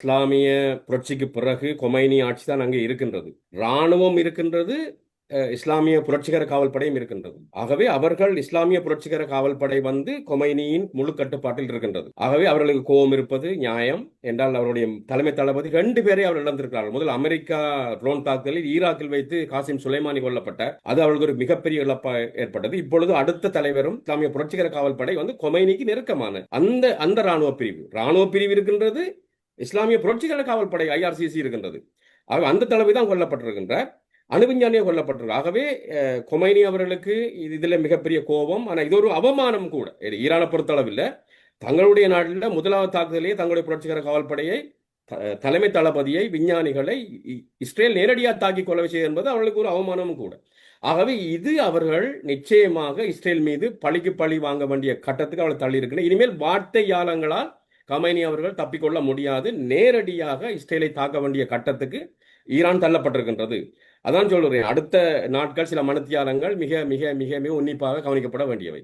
இஸ்லாமிய புரட்சிக்கு பிறகு கொமைனி ஆட்சி தான் அங்கே இருக்கின்றது. இராணுவம் இருக்கின்றது இஸ்லாமிய புரட்சிகர காவல்படையும் இருக்கின்றது. ஆகவே அவர்கள் இஸ்லாமிய புரட்சிகர காவல்படை வந்து கொமைனியின் முழு கட்டுப்பாட்டில் இருக்கின்றது. ஆகவே அவர்களுக்கு கோபம் இருப்பது நியாயம். என்றால் அவருடைய தலைமை தளபதி ரெண்டு பேரை அவர் இழந்திருக்கிறார்கள். முதல் அமெரிக்கா ட்ரோன் தாக்குதலில் ஈராக்கில் வைத்து காசிம் சுலைமானி கொல்லப்பட்டார் அது அவர்களுக்கு ஒரு மிகப்பெரிய இழப்பா ஏற்பட்டது. இப்பொழுது அடுத்த தலைவரும் இஸ்லாமிய புரட்சிகர காவல்படை வந்து கொமைனிக்கு நெருக்கமான அந்த அந்த ராணுவ பிரிவு. ராணுவ பிரிவு இருக்கின்றது இஸ்லாமிய புரட்சிகர காவல்படை ஐஆர்சிசி இருக்கின்றது. ஆக அந்த தலைவை தான் கொல்லப்பட்டிருக்கின்றார். அணுவிஞ்ஞானியே கொல்லப்பட்டிருக்கு ஆகவே கொமைனி அவர்களுக்கு இது இதுல மிகப்பெரிய கோபம். ஆனா இது ஒரு அவமானம் கூட. ஈரான பொறுத்தளவில் தங்களுடைய நாட்டில் முதலாவது தாக்குதலே தங்களுடைய புரட்சிகர காவல்படையை த- தலைமை தளபதியை விஞ்ஞானிகளை இ- இஸ்ரேல் நேரடியாக தாக்கி கொலை செய்வது என்பது அவர்களுக்கு ஒரு அவமானமும் கூட. ஆகவே இது அவர்கள் நிச்சயமாக இஸ்ரேல் மீது பழிக்கு பழி வாங்க வேண்டிய கட்டத்துக்கு அவர்கள் தள்ளி இனிமேல் வார்த்தை யாலங்களால் கமைனி அவர்கள் தப்பிக்கொள்ள முடியாது. நேரடியாக இஸ்ரேலை தாக்க வேண்டிய கட்டத்துக்கு ஈரான் தள்ளப்பட்டிருக்கின்றது. அதான் சொல்கிறேன் அடுத்த நாட்கள் சில மனத்தியாலங்கள் மிக மிக மிக மிக உன்னிப்பாக கவனிக்கப்பட வேண்டியவை.